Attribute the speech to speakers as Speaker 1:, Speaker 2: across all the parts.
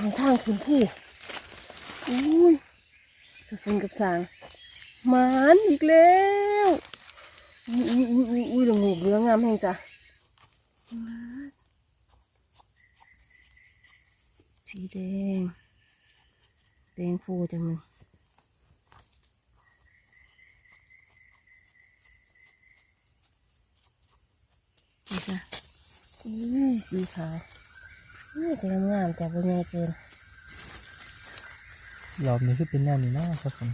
Speaker 1: างทางคุณผู้อุ้ยสะพนกับสางหมานอีกแล้วอุ้ยอุ้ยอุ้ยอุ้ยอุ้ยละงูเหลืองามแห่งจ้ะหมานสีแดง แดงฟูจังเลยนี่ค่ะอุ้ยสีขาว อุ้ยกำลังงามแต่บนใหญ่เกิน
Speaker 2: รอบนี้คือเป็นแนวนี้เนาะครับผม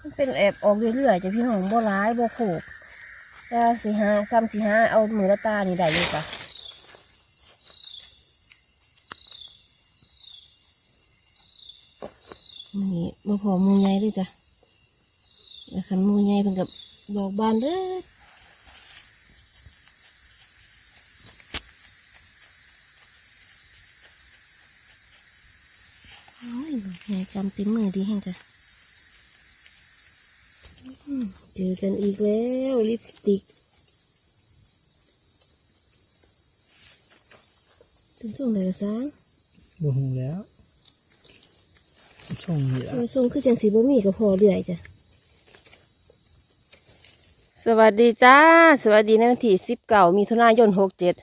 Speaker 1: มันเป็นแอบออกเรื่อยๆจะพี่น้องบ่ร้ายบ่โขกจะสี่ห้าซ้ำสี่ห้าเอามือละตานี่ได้อยู่จ้ะมันนี่บ่พอหมูใหญ่ด้วยจ้ะแล้วคันหมูใหญ่เป็นกับดอกบานเด้อโอ้ยดอกใหญ่กำเต็มมือดีแห้งจ้ะอืมเจอกันอีกแล้วลิปสติกเป็นส่งไหนละซะ
Speaker 2: ดูหงแล้วช่วงนี้ละ
Speaker 1: เออส่งคือจังสีบะหมี่ก็พอเรื่อยจ้ะสวัสดีจ้า สวัสดีในวันที่สิบเก้ามีทุนายนหกเจ็ด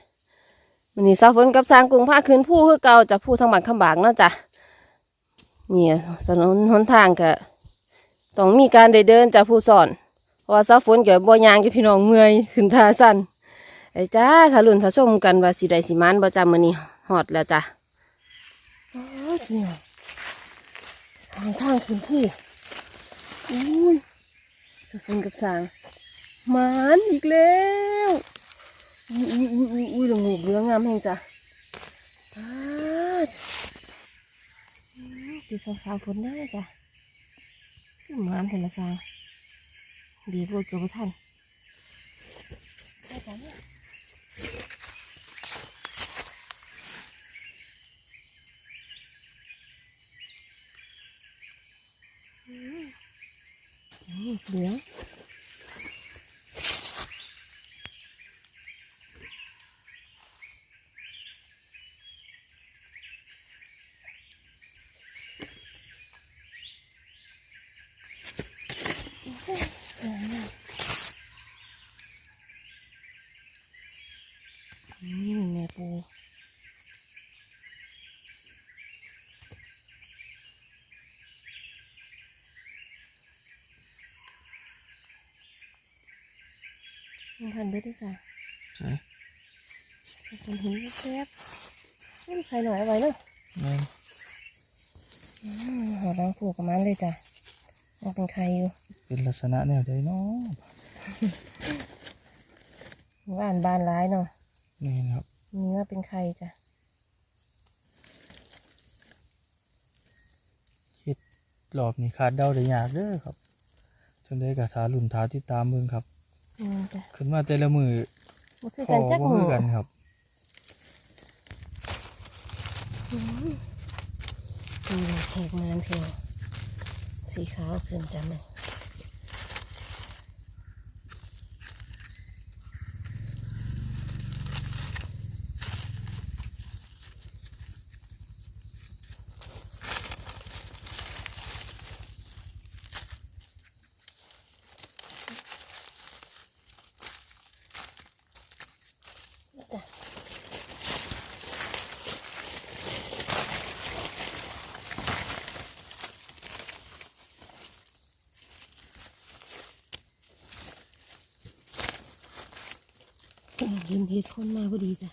Speaker 1: วันนี้สาวฝนกับสร้างกรุงภาคคืนผู้คือเก่าจะผู้ทางบ้านคำบางเนาะจ้ะ เนี่ยถนนหนทางก็ต้องมีการได้เดินจากผู้สอนเพราะว่าสาฝนเกี่ยวบ่ยางกับพี่น้องเมื่อยขึ้นท่าสั้นไอ้จ้าถ้าลุ่นถ้าชมกันว่าสิได้สิมานบ่จำมื้อนี้ฮอดแล้วจ้ะโอ้ยพี่น้องทางทางขึ้นผู้อุ้ยสาวฝนกับสางมานอีกแล้วอุ้ยอุ้ยอุ้ยอุ้ยอุ้ยละงูเหลืองงามแห่งจ้ะ จุดสาวสาวๆฝนได้จ้ะหมานแต่ละสาวบีบรถเกือบบ่ทันได้จ้ะเนี่ยอืมอืมเหลือง นี่แม่ปูมันพันเบิดได้จ้ะ
Speaker 2: ใช่
Speaker 1: สักคนเห็นแซ่บนี่ใครหน่อยเอาไว้เนาะ
Speaker 2: แม่น
Speaker 1: อืมหอรังผูกกับมันเลยจ้ะยังเป็นใครอยู่
Speaker 2: เป็นลักษณะแนวใดเนาะ
Speaker 1: บ้านบานร้ายเนาะ
Speaker 2: นี่นะครับ
Speaker 1: มีว่าเป็นใครจ้ะ
Speaker 2: รอบนี้ขาดเดาได้ยากเด้อครับจนได้กระถาลุ่นถาติดตามเบิ่งครับ
Speaker 1: อืมจ้ะ
Speaker 2: ขึ้นมาแต่ละมือ
Speaker 1: มันคือ
Speaker 2: พ
Speaker 1: กั
Speaker 2: อน
Speaker 1: จัก
Speaker 2: บ่
Speaker 1: หมู
Speaker 2: คือกันครับ
Speaker 1: มีแขกมานเพียงสีขาวขึ้นจ้ะมัน เห็นเห็ดคนมาพอดีจ้ะ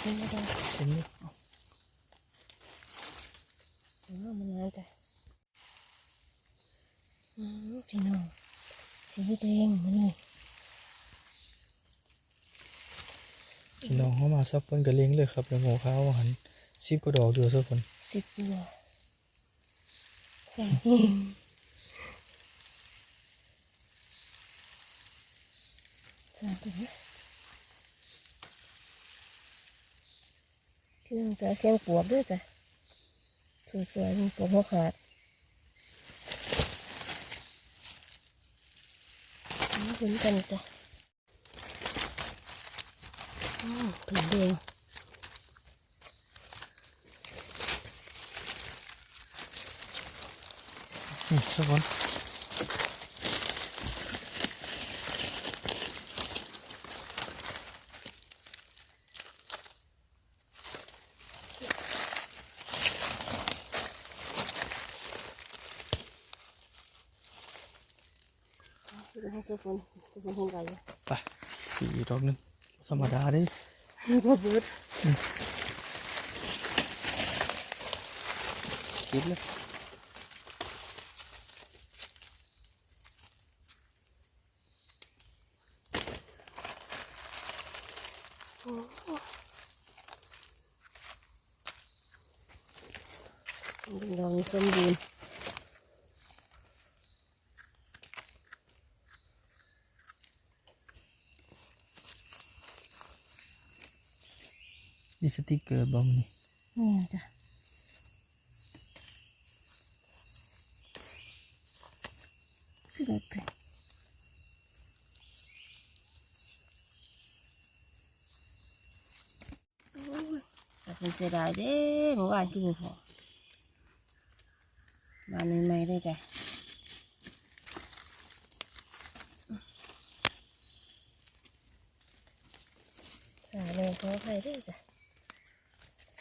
Speaker 1: เห็นไหมจ๊ะ
Speaker 2: เป็นนี่
Speaker 1: อ๋อมันนานจ้ะอืมพี่น้องสีแดงมานี่
Speaker 2: พี่น้องเขามาซับเพิ่นก็เล้งเลยครับแล้วหัวขาวหัน สิบกว่าดอกเดียสักคน
Speaker 1: สิบตัวสาธุพี่น้องจะเสียงปวบด้วยจ้ะสวยๆมีปวบหัวขาดนี่คุ้นกันจ้ะอืมผื
Speaker 2: น
Speaker 1: เดีย
Speaker 2: ว ปอีกดอกหนึงธรรมดาเด้
Speaker 1: พ่อเบิด
Speaker 2: คิดเลย
Speaker 1: ลองส้มบูน
Speaker 2: นี่สติกเกอร์บอมนี่
Speaker 1: นี่จ้ะสิบเอ็ดเลยโอ้ยแต่เป็นเสียดายเด้เมื่อวานกินไม่พอมาใหม่ๆเลยจ้ะสายเลยขออภัยด้วยจ้ะ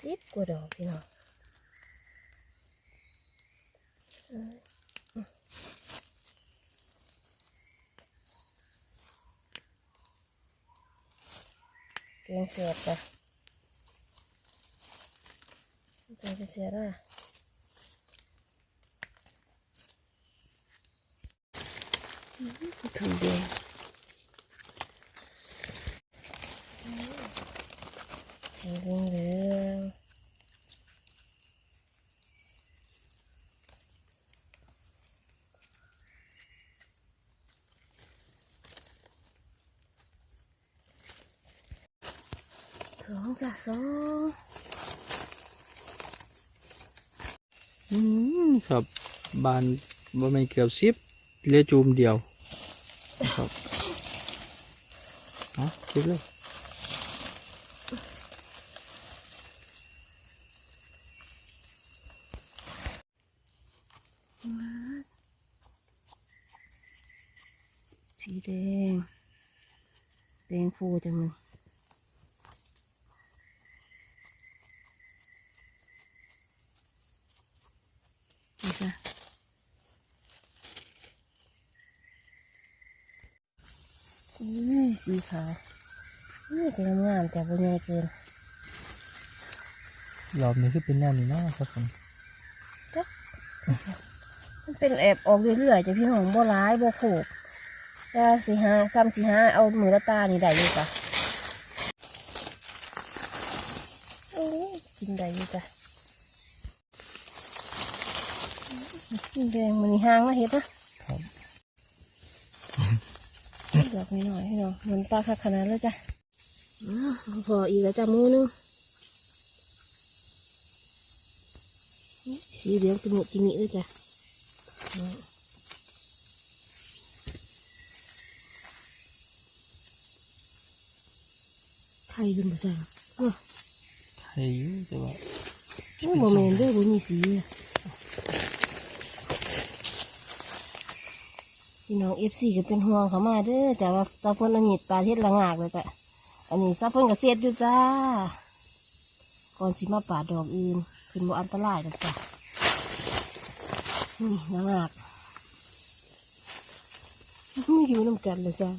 Speaker 1: สิบกว่าดอกพี่น้องเก่งเสียบจ้ะเจอจะเสียละถุงแดงสีเหลืองเหลืองส องจ้ะสอง
Speaker 2: อืมครับบานบ่แม่นเกือบสิบเหลือจูมเดียวครับเนาะคิดเลย
Speaker 1: สีแดง แดงฟูจังเลย จ้ะอุ้ยสีขาวอุ้ยเป็นงามแต่บ่ใหญ่เกิน
Speaker 2: รอบนี้คือเป็นแนวนี้เนาะครับผม
Speaker 1: มันเป็นแอบออกเรื่อยๆจ้ะพี่น้องบ่ร้ายบ่โขกแต่สีห้าซ้ำสีห้าเอามือละตานี่ได้อยู่จ้ะโอ้ยกินได้อยู่จ้ะ อืมแดงมันนี่ห้างมาเห็ดนะครับดอกนิดหน่อยพี่น้องมันปลาคักขนาดแล้วจ้ะอ้าวพออีกแล้วจ้ะมือนึงนี่สีเหลืองจมูกจิมิเลยจ้ะไข่ขึ้นมาจ้ะโอ้
Speaker 2: ให้อยู่แต่ว่า
Speaker 1: โหโมเมนต์ด้วยบ่มีสีอะ พี่น้องเอฟซีก็เป็นห่วงเขามาเด้อแต่ว่าซาเพิ่นอันนี้ปลาเทศละงากเลยจ้ะอันนี้ซาเพิ่นก็เสียดอยู่จ้า ก่อนสิมาป่าดอกอื่นเป็นบ่อันตรายนจ้ะนี่ละงากไม่อยู่น้ำกันเลยจ้ะ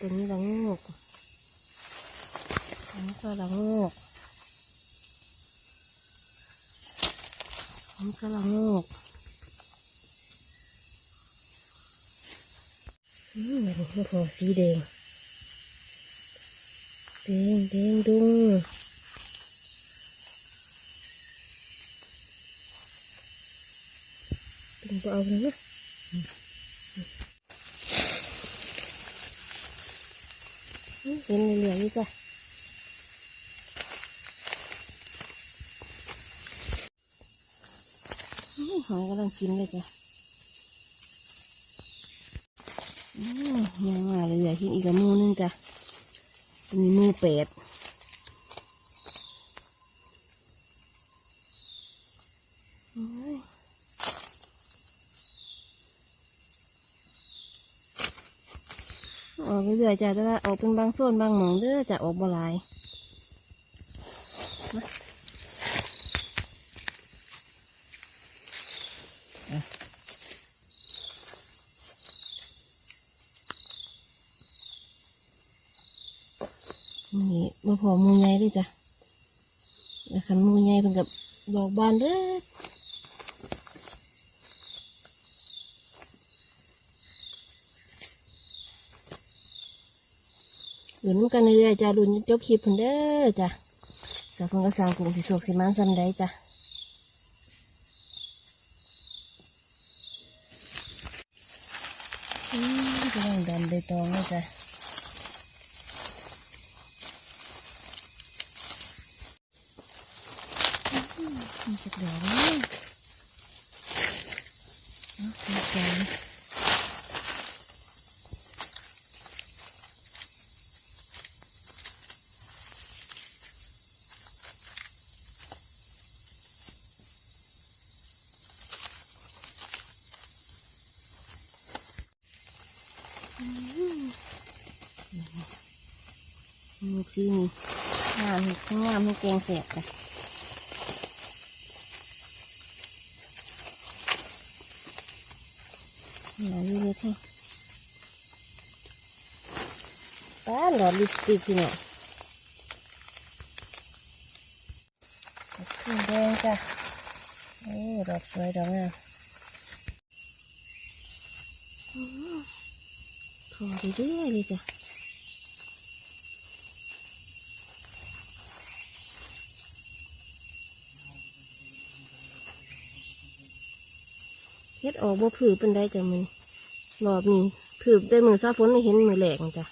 Speaker 1: ตัวนี้ละงกอันนี้ก็ละโงก อันนี้ก็ละโงกอืมโอ้โหสีแดงแดงแดงดุงดึงไปเอาเลยนะอืมเห็นเหลืองๆนี่จ้ะ หอยกำลังกินเลยจ้ะยังมาเลยอยากกินอีกละมูนึงจ้ะมีมูเป็ดออกเรื่อยจ้ะแต่ออกเป็นบางส่วนบางหมองเด้อจะออกบ่หลาย นี่มาพอมูใหญ่ด้วยจ้ะแล้วคันหมูใหญ่เพิ่นกับดอกบานเด้อหลุนำกันเรื่อยจ้ะหลุนจนจบคลิปเพิ่นเด้อจ้ะสาวเพิ่นก็สางกลุ่มสิโศกสิมันซ้ำได้จ้ะอืมกำลังดันใบตองเลยจ้ะ มีจักดอกเลยเอาไปก่อนอืม มีสีนี่งามทั้งงามทั้งแกงเสียบเลยหนาอยู่เลยค่ป้าหลอดลิปสติกพี่เนี่ยขึ้นแดงจ้ะเอ้ดอกสวยดอกงามอื้อถอดเรื่อยเลยจ้ะ ออกบ่ผือเป็นได้จ้ะมันรอบนี้ผือได้มือซาฝนเห็นมือแหลกจ้ะ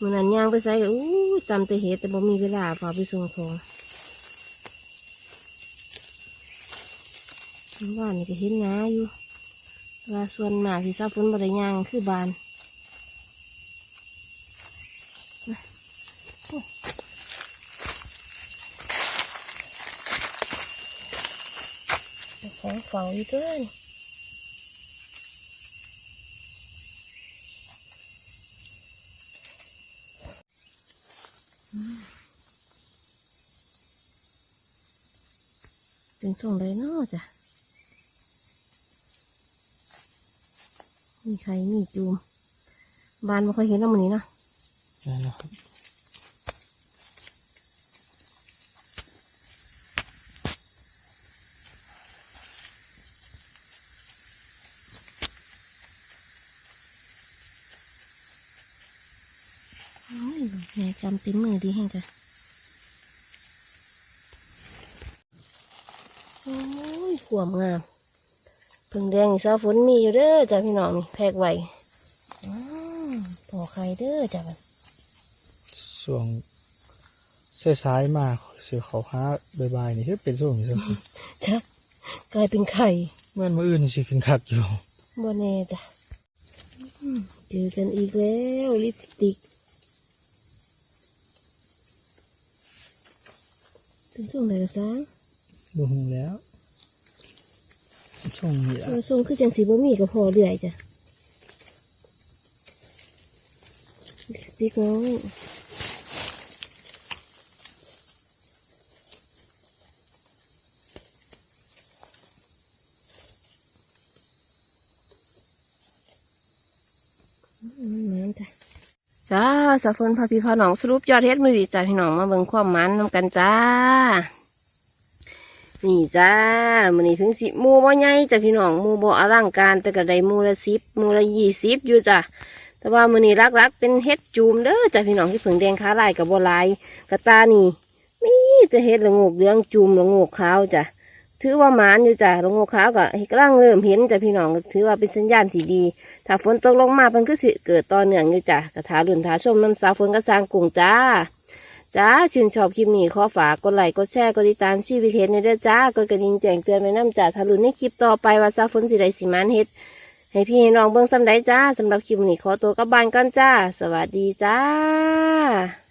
Speaker 1: มือนันย่างไปใส่ก็อู้ยตำแต่เฮ็ดแต่บ่มีเวลาพาไปส่งของว่านนี่ก็เห็นงาอยู่ว่าส่วนมากที่ซาฝนบ่ได้ย่างคือบานนะโอ้เจ้าของเฝ้าอยู่เด้อนี่ เป็นช่วงเลยเนาะจ้ะ มีใครมีจูม บานไม่ค่อยเห็นแล้วมันนี้เนาะ
Speaker 2: ได้แล้วครับ
Speaker 1: โอ้ยแม่จำเต็มมือดีแห้งจ้ะ โอ้ ยขวมงามเพิ่งแดงอีกสาวฝนมีอยู่เด้อจ้ะพี่น้องนี่แพกไว้อ้าวพอใครเด้อจ้ะมัน
Speaker 2: ส่วงสายๆมาเสือเขาหาบายๆนี่คือเป็นส่วงนี้สัก
Speaker 1: จ้ะกลายเป็นไข่
Speaker 2: เมื่อนมืออื่นนี่สิขึ้นคักอยู่
Speaker 1: บ่แน่จ้ะอืมเจอกันอีกแล้วลิปสติกเป็นช่วงไหนละซะ
Speaker 2: บ่ฮู้แล้ว ช่วงนี้ละ
Speaker 1: เออช่วงคือจังสีบ่มีก็พอเรื่อยจ้ะลิปสติกน้องอืมน้ำจ้ะจ้าสาวฝนพาพี่พาน้องสรุปยอดเฮ็ดมือดีจ้าพี่น้องมาเบิ่งความมันนำกันจ้า นี่จ้ามื้อนี้ถึงสิมูบ่ใหญ่จ้ะพี่น้องมูบ่อลังการแต่ก็ได้มูละสิบมูละยี่สิบอยู่จ้ะแต่ว่ามื้อนี้รักๆเป็นเฮ็ดจูมเด้อจ้ะพี่น้องที่เพิ่งแดงขาลายกับบ่หลายกระตานี่มีแต่เฮ็ดละงกเหลืองจูมละงกขาวจ้ะถือว่าหมานอยู่จ้ะละงกขาวก็กำลังเริ่มเห็นจ้ะพี่น้องถือว่าเป็นสัญญาณที่ดี ถ้าฝนตกลงมาเพิ่นก็สิเกิดต่อเนื่องอยู่จ้ะกระถารุ่นถาชมน้ำสาวฝนก็สร้างกลุ่มจ้า จ้าชื่นชอบคลิปนี้ขอฝากกดไลค์กดแชร์กดติดตามชีวิตเฮ็ดในเด้อจ้ากดกระดิ่งแจ้งเตือนไว้น้ำจ้าถ้ารุ่นในคลิปต่อไปว่าซาวฝนสิไดสิมันเฮ็ดให้พี่เห็น้องเบิ่งสำได้จ้าสำหรับคลิปนี้ขอตัวกลับบ้านก่อนจ้า สวัสดีจ้า